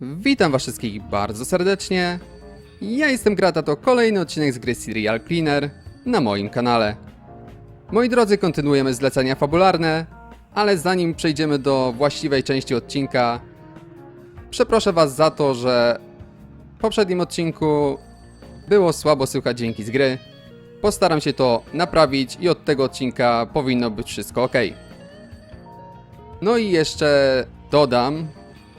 Witam was wszystkich bardzo serdecznie. Ja jestem Grata, to kolejny odcinek z gry Serial Cleaner na moim kanale. Moi drodzy, kontynuujemy zlecenia fabularne, ale zanim przejdziemy do właściwej części odcinka, przeproszę was za to, że w poprzednim odcinku było słabo słychać dźwięki z gry. Postaram się to naprawić i od tego odcinka powinno być wszystko ok. No i jeszcze dodam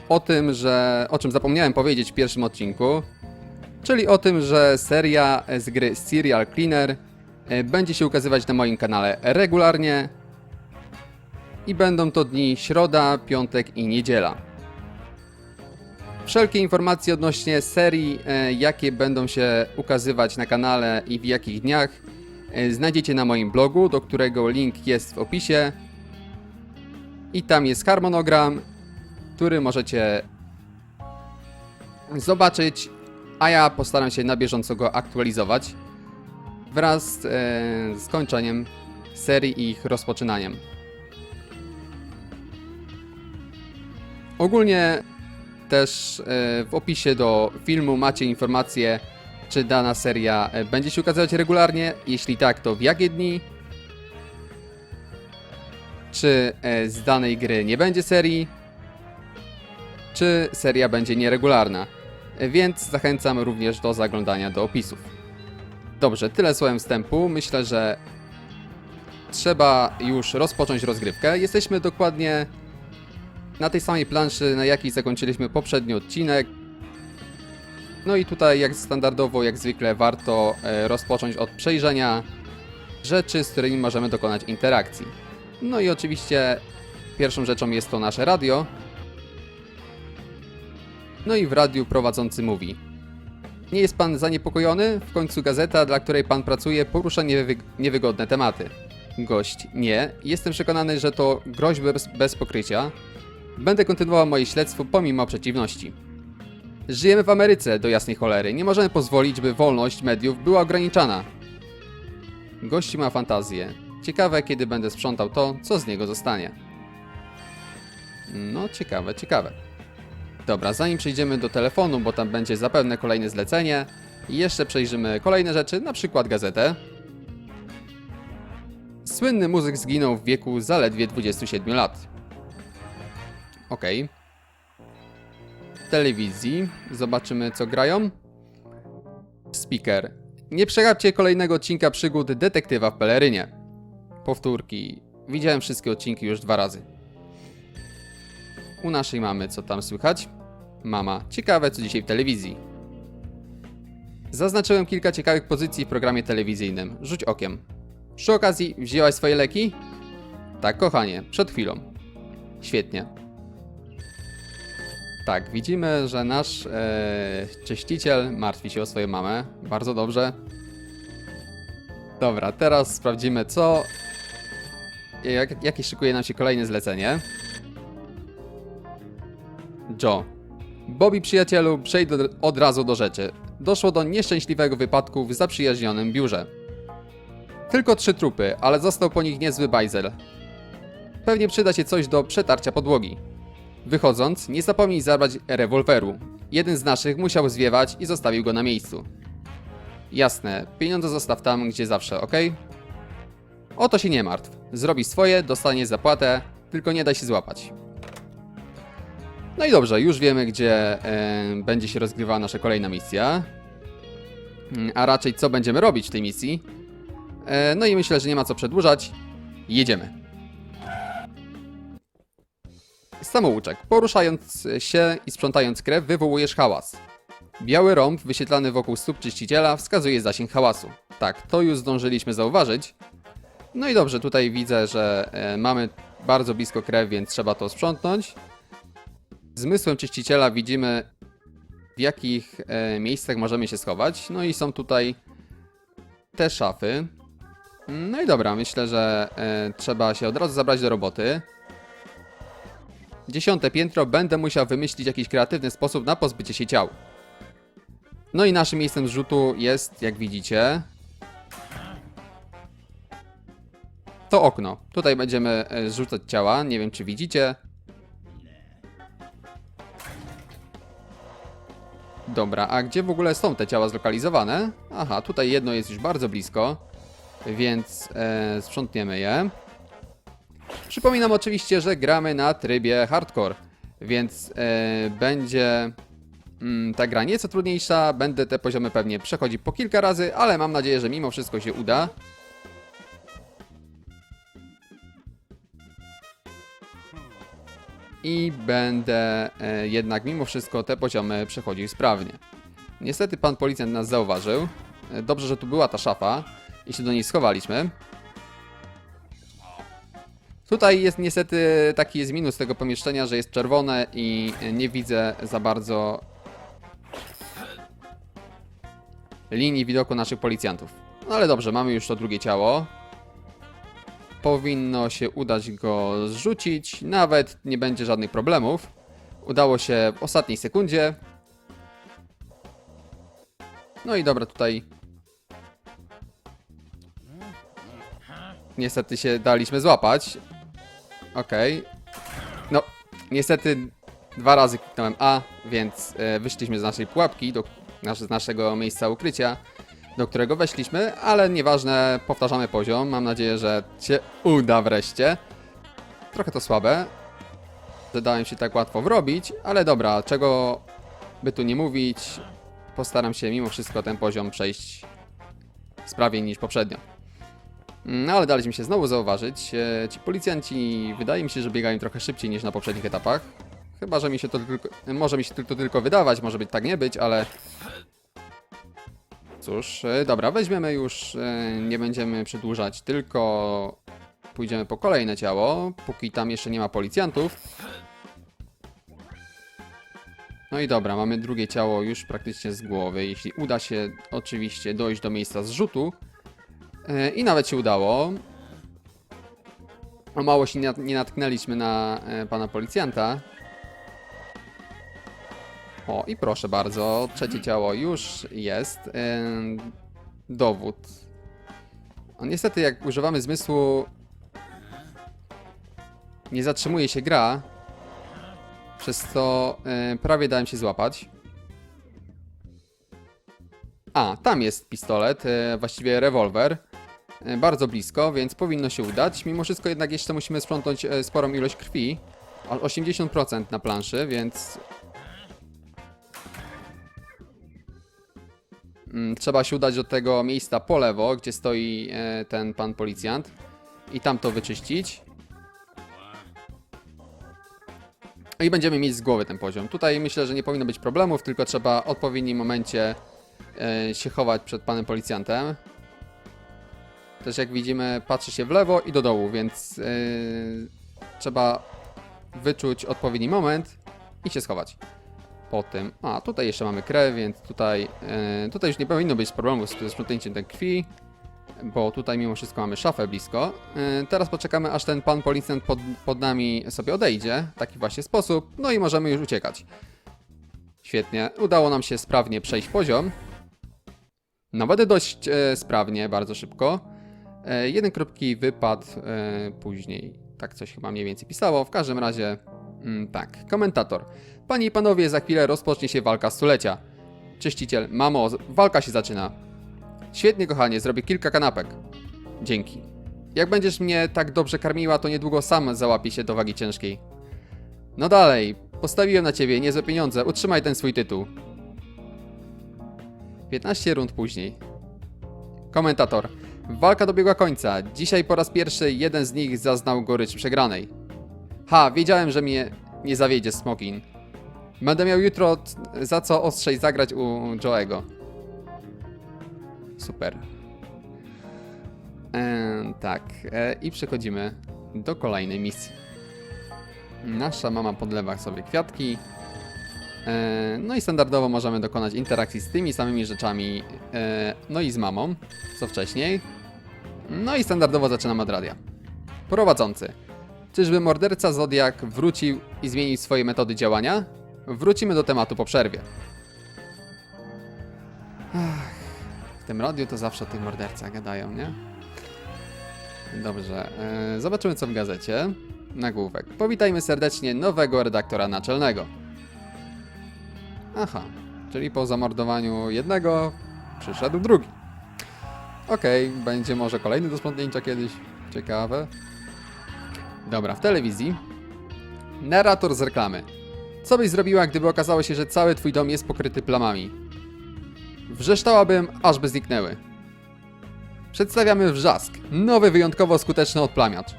o tym, że o czym zapomniałem powiedzieć w pierwszym odcinku, czyli o tym, że seria z gry Serial Cleaner e, będzie się ukazywać na moim kanale regularnie i będą to dni środa, piątek i niedziela. Wszelkie informacje odnośnie serii, e, jakie będą się ukazywać na kanale i w jakich dniach, e, znajdziecie na moim blogu, do którego link jest w opisie. I tam jest harmonogram, który możecie zobaczyć, a ja postaram się na bieżąco go aktualizować wraz e, z kończeniem serii i ich rozpoczynaniem. Ogólnie też e, w opisie do filmu macie informacje, czy dana seria e, będzie się ukazywać regularnie. Jeśli tak, to w jakie dni? Czy z danej gry nie będzie serii? Czy seria będzie nieregularna? Więc zachęcam również do zaglądania do opisów. Dobrze, tyle słowem wstępu. Myślę, że trzeba już rozpocząć rozgrywkę. Jesteśmy dokładnie na tej samej planszy, na jakiej zakończyliśmy poprzedni odcinek. No i tutaj, jak standardowo, jak zwykle, warto e, rozpocząć od przejrzenia rzeczy, z którymi możemy dokonać interakcji. No i oczywiście pierwszą rzeczą jest to nasze radio. No i w radiu prowadzący mówi: Nie jest pan zaniepokojony? W końcu gazeta, dla której pan pracuje, porusza niewy niewygodne tematy. Gość: Nie, jestem przekonany, że to groźby bez, bez pokrycia. Będę kontynuował moje śledztwo pomimo przeciwności. Żyjemy w Ameryce, do jasnej cholery. Nie możemy pozwolić, by wolność mediów była ograniczana. Gości ma fantazję. Ciekawe, kiedy będę sprzątał to, co z niego zostanie. No, ciekawe, ciekawe. Dobra, zanim przejdziemy do telefonu, bo tam będzie zapewne kolejne zlecenie, jeszcze przejrzymy kolejne rzeczy, na przykład gazetę. Słynny muzyk zginął w wieku zaledwie 27 lat. Okej. W telewizji zobaczymy co grają. Speaker. Nie przegapcie kolejnego odcinka przygód detektywa w pelerynie. Powtórki. Widziałem wszystkie odcinki już dwa razy. U naszej mamy co tam słychać? Mama. Ciekawe co dzisiaj w telewizji. Zaznaczyłem kilka ciekawych pozycji w programie telewizyjnym. Rzuć okiem. Przy okazji, wzięłaś swoje leki? Tak, kochanie, przed chwilą. Świetnie. Tak, widzimy, że nasz e, czyściciel martwi się o swoją mamę. Bardzo dobrze. Dobra, teraz sprawdzimy, co. Jak, jakie szykuje nam się kolejne zlecenie. Joe. Bobby, przyjacielu, przejdź od razu do rzeczy. Doszło do nieszczęśliwego wypadku w zaprzyjaźnionym biurze. Tylko trzy trupy, ale został po nich niezły bajzel. Pewnie przyda się coś do przetarcia podłogi. Wychodząc, nie zapomnij zabrać rewolweru. Jeden z naszych musiał zwiewać i zostawił go na miejscu. Jasne, pieniądze zostaw tam, gdzie zawsze, ok? O to się nie martw. Zrobi swoje, dostanie zapłatę, tylko nie daj się złapać. No i dobrze, już wiemy, gdzie e, będzie się rozgrywała nasza kolejna misja. Mm, A raczej, co będziemy robić w tej misji. E, no i myślę, że nie ma co przedłużać. Jedziemy. Samouczek. Poruszając się i sprzątając krew, wywołujesz hałas. Biały rąb wyświetlany wokół stóp czyściciela wskazuje zasięg hałasu. Tak, to już zdążyliśmy zauważyć. No i dobrze, tutaj widzę, że e, mamy bardzo blisko krew, więc trzeba to sprzątnąć. Zmysłem czyściciela widzimy, w jakich e, miejscach możemy się schować. No i są tutaj te szafy. No i dobra, myślę, że e, trzeba się od razu zabrać do roboty. Dziesiąte piętro, będę musiał wymyślić jakiś kreatywny sposób na pozbycie się ciał. No i naszym miejscem zrzutu jest, jak widzicie, to okno. Tutaj będziemy e, zrzucać ciała, nie wiem czy widzicie. Dobra, a gdzie w ogóle są te ciała zlokalizowane? Aha, tutaj jedno jest już bardzo blisko, więc e, sprzątniemy je. Przypominam oczywiście, że gramy na trybie hardcore, więc e, będzie mm, ta gra nieco trudniejsza. Będę te poziomy pewnie przechodzić po kilka razy, ale mam nadzieję, że mimo wszystko się uda. I będę e, jednak mimo wszystko te poziomy przechodził sprawnie. Niestety pan policjant nas zauważył. E, Dobrze, że tu była ta szafa i się do niej schowaliśmy. Tutaj jest niestety taki jest minus tego pomieszczenia, że jest czerwone i nie widzę za bardzo linii widoku naszych policjantów. No ale dobrze, mamy już to drugie ciało. Powinno się udać go zrzucić, nawet nie będzie żadnych problemów. Udało się w ostatniej sekundzie. No i dobra, tutaj niestety się daliśmy złapać. Okej. No, niestety dwa razy kliknąłem A, więc e, wyszliśmy z naszej pułapki, do, nasz, z naszego miejsca ukrycia, do którego weszliśmy, ale nieważne, powtarzamy poziom. Mam nadzieję, że się uda wreszcie. Trochę to słabe, że dałem się tak łatwo wrobić, ale dobra, czego by tu nie mówić, postaram się mimo wszystko ten poziom przejść sprawiej niż poprzednio. No ale daliśmy się znowu zauważyć. E, Ci policjanci wydaje mi się, że biegają trochę szybciej niż na poprzednich etapach. Chyba, że mi się to tylko. Może mi się to tylko wydawać, może być tak nie być, ale. Cóż, e, dobra, weźmiemy już. e, Nie będziemy przedłużać, tylko pójdziemy po kolejne ciało, póki tam jeszcze nie ma policjantów. No i dobra, mamy drugie ciało już praktycznie z głowy. Jeśli uda się oczywiście dojść do miejsca zrzutu, E, I nawet się udało. O mało się nie nat- nie natknęliśmy na pana policjanta. O, i proszę bardzo, trzecie ciało już jest. Dowód. O, niestety, jak używamy zmysłu, nie zatrzymuje się gra. Przez to e, prawie dałem się złapać. A, tam jest pistolet, e, właściwie rewolwer. E, Bardzo blisko, więc powinno się udać. Mimo wszystko jednak jeszcze musimy sprzątnąć sporą ilość krwi. O- 80% na planszy, więc... Trzeba się udać do tego miejsca po lewo, gdzie stoi e, ten pan policjant. I tam to wyczyścić. I będziemy mieć z głowy ten poziom. Tutaj myślę, że nie powinno być problemów, tylko trzeba w odpowiednim momencie e, się chować przed panem policjantem. Też jak widzimy, patrzy się w lewo i do dołu, więc yy, trzeba wyczuć odpowiedni moment i się schować. Po tym, a tutaj jeszcze mamy krew, więc tutaj, yy, tutaj już nie powinno być problemu z sprzątnięciem tej krwi, bo tutaj mimo wszystko mamy szafę blisko. Yy, teraz poczekamy, aż ten pan policjant pod, pod nami sobie odejdzie, w taki właśnie sposób, no i możemy już uciekać. Świetnie, udało nam się sprawnie przejść poziom. Nawet dość e, sprawnie, bardzo szybko. E, jeden krótki wypad e, później. Tak coś chyba mniej więcej pisało. W każdym razie, mm, tak. Komentator. Panie i panowie, za chwilę rozpocznie się walka stulecia. Czyściciel, mamo, walka się zaczyna. Świetnie, kochanie, zrobię kilka kanapek. Dzięki. Jak będziesz mnie tak dobrze karmiła, to niedługo sam załapię się do wagi ciężkiej. No dalej, postawiłem na ciebie niezłe pieniądze, utrzymaj ten swój tytuł. 15 rund później. Komentator. Walka dobiegła końca. Dzisiaj po raz pierwszy jeden z nich zaznał gorycz przegranej. Ha, wiedziałem, że mnie nie zawiedzie Smokin. Będę miał jutro za co ostrzej zagrać u Joego. Super. Em, tak, e, i przechodzimy do kolejnej misji. Nasza mama podlewa sobie kwiatki. E, No i standardowo możemy dokonać interakcji z tymi samymi rzeczami, e, no i z mamą, co wcześniej. No i standardowo zaczynamy od radia. Prowadzący. Czyżby morderca Zodiak wrócił i zmienił swoje metody działania? Wrócimy do tematu po przerwie. Ach, w tym radiu to zawsze o tych mordercach gadają, nie? Dobrze, e, zobaczymy co w gazecie. Nagłówek. Powitajmy serdecznie nowego redaktora naczelnego. Aha, Czyli po zamordowaniu jednego przyszedł drugi. Okej, będzie może kolejny do sprzątnięcia kiedyś. Ciekawe. Dobra, w telewizji. Narrator z reklamy. Co byś zrobiła, gdyby okazało się, że cały twój dom jest pokryty plamami? Wrzeszczałabym, aż by zniknęły. Przedstawiamy wrzask. Nowy, wyjątkowo skuteczny odplamiacz.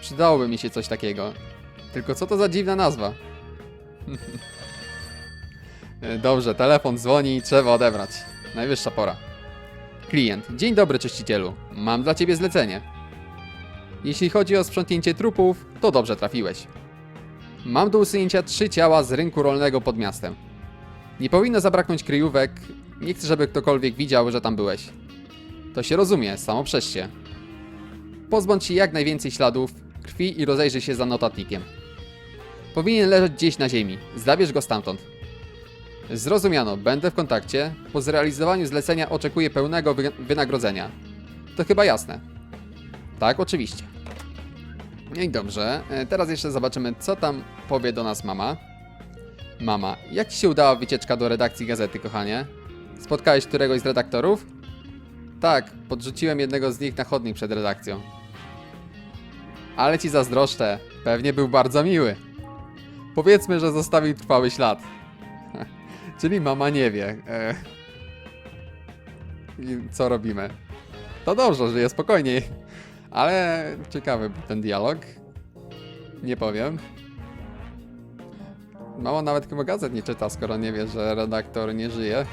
Przydałoby mi się coś takiego. Tylko co to za dziwna nazwa? Dobrze, telefon dzwoni i trzeba odebrać. Najwyższa pora. Klient. Dzień dobry, czyścicielu. Mam dla ciebie zlecenie. Jeśli chodzi o sprzątnięcie trupów, to dobrze trafiłeś. Mam do usunięcia trzy ciała z rynku rolnego pod miastem. Nie powinno zabraknąć kryjówek. Nie chcę, żeby ktokolwiek widział, że tam byłeś. To się rozumie, samo przez. Pozbądź się jak najwięcej śladów, krwi i rozejrzyj się za notatnikiem. Powinien leżeć gdzieś na ziemi. Zabierz go stamtąd. Zrozumiano, będę w kontakcie. Po zrealizowaniu zlecenia oczekuję pełnego wy wynagrodzenia. To chyba jasne. Tak, oczywiście. No i dobrze, e, teraz jeszcze zobaczymy, co tam powie do nas mama. Mama, jak ci się udała wycieczka do redakcji gazety, kochanie? Spotkałeś któregoś z redaktorów? Tak, podrzuciłem jednego z nich na chodnik przed redakcją. Ale ci zazdroszczę, pewnie był bardzo miły. Powiedzmy, że zostawił trwały ślad. Czyli mama nie wie. E... Co robimy? To dobrze, żyje spokojniej. Ale ciekawy ten dialog. Nie powiem. Mama nawet chyba gazet nie czyta, skoro nie wie, że redaktor nie żyje.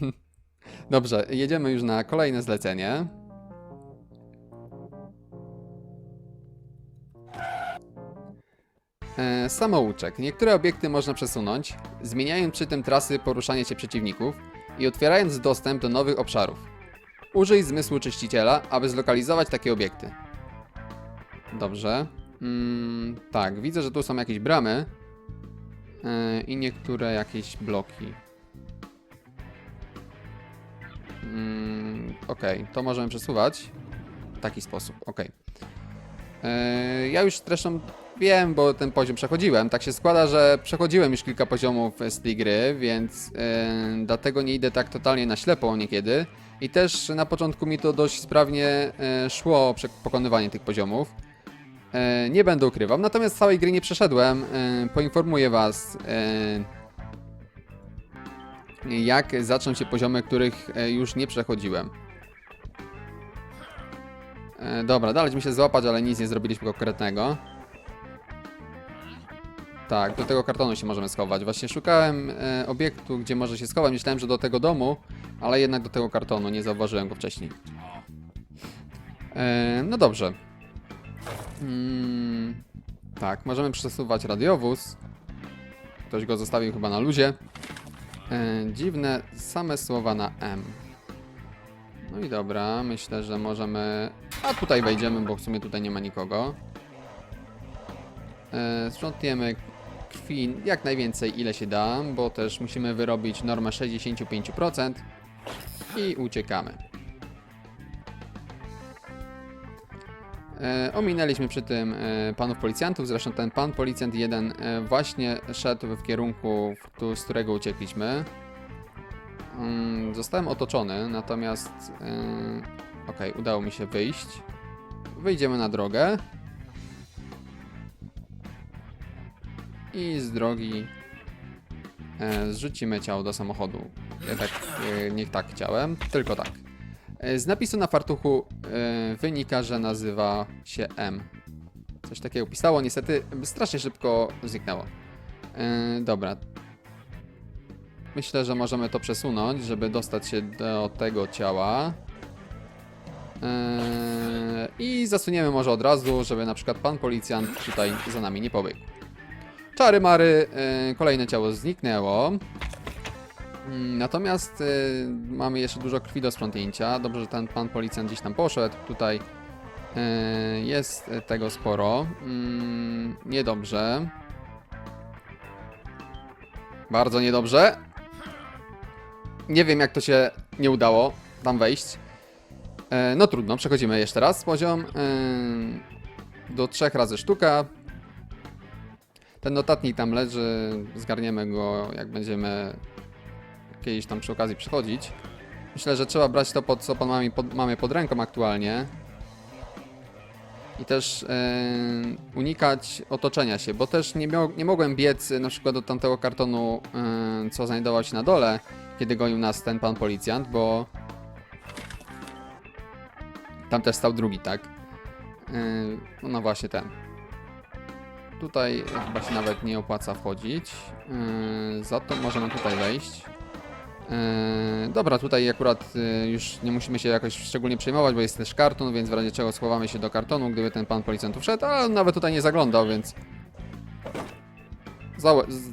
Dobrze, jedziemy już na kolejne zlecenie. E, samouczek. Niektóre obiekty można przesunąć, zmieniając przy tym trasy poruszania się przeciwników i otwierając dostęp do nowych obszarów. Użyj zmysłu czyściciela, aby zlokalizować takie obiekty. Dobrze. Mm, tak, widzę, że tu są jakieś bramy e, i niektóre jakieś bloki. Mm, Okej, to możemy przesuwać w taki sposób. Okej. E, Ja już zresztą wiem, bo ten poziom przechodziłem. Tak się składa, że przechodziłem już kilka poziomów z tej gry, więc e, dlatego nie idę tak totalnie na ślepo niekiedy. I też na początku mi to dość sprawnie e, szło pokonywanie tych poziomów. E, Nie będę ukrywał, natomiast całej gry nie przeszedłem. E, Poinformuję Was, e, jak zaczną się poziomy, których e, już nie przechodziłem. E, Dobra, dalej mi się złapać, ale nic nie zrobiliśmy konkretnego. Tak, do tego kartonu się możemy schować. Właśnie szukałem e, obiektu, gdzie może się schować. Myślałem, że do tego domu, ale jednak do tego kartonu. Nie zauważyłem go wcześniej. E, no dobrze. Mm, tak, możemy przesuwać radiowóz. Ktoś go zostawił chyba na luzie. E, dziwne same słowa na M. No i dobra, myślę, że możemy... A tutaj wejdziemy, bo w sumie tutaj nie ma nikogo. E, sprzątniemy krwi jak najwięcej ile się da, bo też musimy wyrobić normę 65% i uciekamy. E, ominęliśmy przy tym e, panów policjantów, zresztą ten pan policjant jeden e, właśnie szedł w kierunku, z którego uciekliśmy. Mm, Zostałem otoczony, natomiast okej, udało mi się wyjść. Wyjdziemy na drogę. I z drogi e, zrzucimy ciało do samochodu. Ja tak, e, nie tak chciałem, tylko tak. E, z napisu na fartuchu wynika, że nazywa się M. Coś takiego pisało, niestety strasznie szybko zniknęło. Dobra. Myślę, że możemy to przesunąć, żeby dostać się do tego ciała. I zasuniemy może od razu, żeby na przykład pan policjant tutaj za nami nie pobiegł. Czary mary, y, kolejne ciało zniknęło. Mm, Natomiast y, mamy jeszcze dużo krwi do sprzątnięcia. Dobrze, że ten pan policjant gdzieś tam poszedł. Tutaj y, jest tego sporo. Mm, Niedobrze. Bardzo niedobrze. Nie wiem, jak to się nie udało tam wejść. E, No trudno, przechodzimy jeszcze raz poziom. Do trzech razy sztuka. Ten notatnik tam leży, zgarniemy go jak będziemy kiedyś tam przy okazji przychodzić. Myślę, że trzeba brać to, pod, co pan mamy pod, pod ręką aktualnie. I też e, unikać otoczenia się, bo też nie, miał, nie mogłem biec na przykład do tamtego kartonu, e, co znajdował się na dole, kiedy gonił nas ten pan policjant, bo tam też stał drugi, tak? No, no właśnie ten. Tutaj chyba się nawet nie opłaca wchodzić. E, za to możemy tutaj wejść. Eee, dobra, tutaj akurat e, już nie musimy się jakoś szczególnie przejmować, bo jest też karton, więc w razie czego schowamy się do kartonu, gdyby ten pan policjant tu wszedł, ale on nawet tutaj nie zaglądał, więc... Zał- z-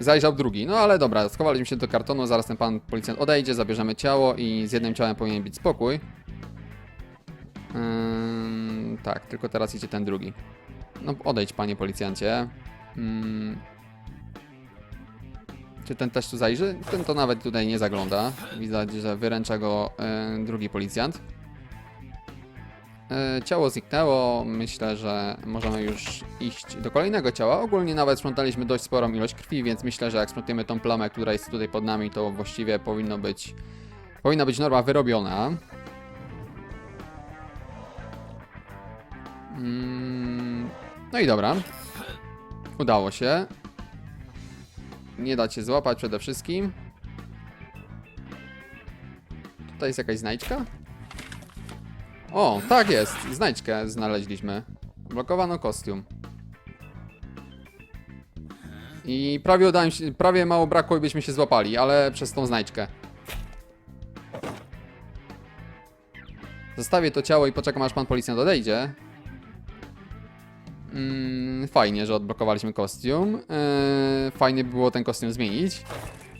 Zajrzał drugi, no ale dobra, schowaliśmy się do kartonu, zaraz ten pan policjant odejdzie, zabierzemy ciało i z jednym ciałem powinien być spokój. Ehm, tak, tylko teraz idzie ten drugi. No odejdź panie policjancie. Mm, czy ten też tu zajrzy? Ten to nawet tutaj nie zagląda. Widać, że wyręcza go e, drugi policjant. E, ciało zniknęło. Myślę, że możemy już iść do kolejnego ciała. Ogólnie nawet sprzątaliśmy dość sporą ilość krwi, więc myślę, że jak sprzątniemy tą plamę, która jest tutaj pod nami, to właściwie powinno być powinna być norma wyrobiona. Mm, no i dobra. Udało się. Nie da się złapać przede wszystkim. Tutaj jest jakaś znajdźka? O, tak jest. Znajdźkę znaleźliśmy. Blokowano kostium. I prawie udałem się, prawie mało brakło i byśmy się złapali, ale przez tą znajdźkę. Zostawię to ciało i poczekam aż pan policjant odejdzie. Mm, fajnie, że odblokowaliśmy kostium. Yy, fajnie by było ten kostium zmienić.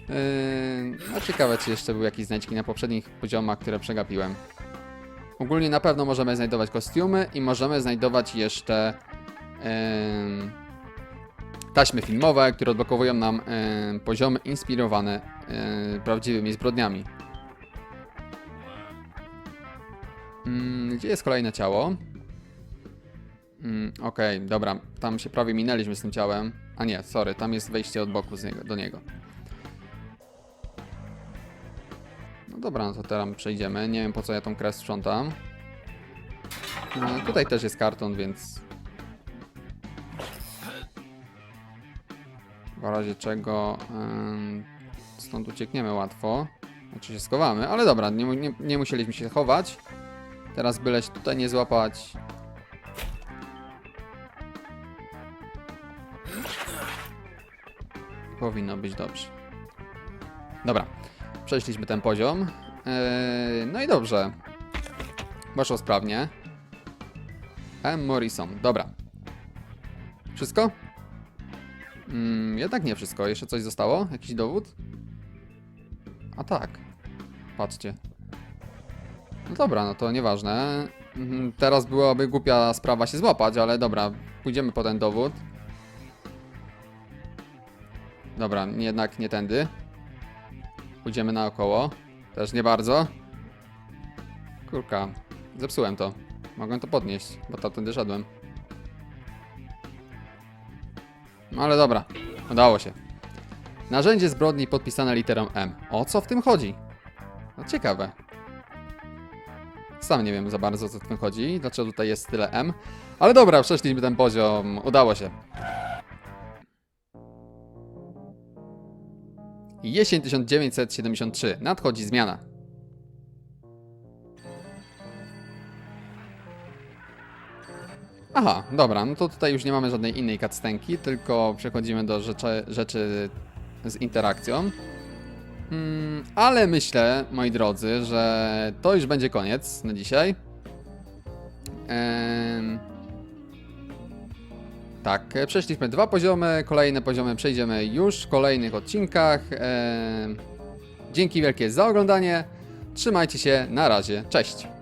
Yy, a ciekawe, czy jeszcze były jakieś znajdźki na poprzednich poziomach, które przegapiłem. Ogólnie na pewno możemy znajdować kostiumy i możemy znajdować jeszcze taśmy filmowe, które odblokowują nam poziomy inspirowane yy, prawdziwymi zbrodniami. Mm, gdzie jest kolejne ciało? Mm, Okej, dobra, tam się prawie minęliśmy z tym ciałem. A nie, sorry, tam jest wejście od boku niego, do niego. No dobra, no to teraz przejdziemy. Nie wiem po co ja tą krew sprzątam. No, tutaj też jest karton, więc... W razie czego stąd uciekniemy łatwo. Znaczy się schowamy, ale dobra, nie, nie, nie musieliśmy się chować. Teraz byle się tutaj nie złapać. Powinno być dobrze. Dobra, przeszliśmy ten poziom. Yy, no i dobrze. Poszło sprawnie. M. Morrison, dobra. Wszystko? Mm, jednak nie wszystko. Jeszcze coś zostało? Jakiś dowód? A tak. Patrzcie. No dobra, no to nieważne. Mhm, Teraz byłaby głupia sprawa się złapać, ale dobra, pójdziemy po ten dowód. Dobra, jednak nie tędy. Pójdziemy naokoło. Też nie bardzo. Kurka, zepsułem to. Mogłem to podnieść, bo to tędy szedłem. No ale dobra, udało się. Narzędzie zbrodni podpisane literą M. O co w tym chodzi? No ciekawe. Sam nie wiem za bardzo, co w tym chodzi, dlaczego tutaj jest tyle M. Ale dobra, przeszliśmy ten poziom, udało się. Jesień 1973. Nadchodzi zmiana. Aha, dobra, no to tutaj już nie mamy żadnej innej cutscenki, tylko przechodzimy do rzeczy, rzeczy z interakcją. Mm, ale myślę, moi drodzy, że to już będzie koniec na dzisiaj. Em, tak, e, przeszliśmy dwa poziomy, kolejne poziomy przejdziemy już w kolejnych odcinkach. Em, dzięki wielkie za oglądanie. Trzymajcie się, na razie, cześć.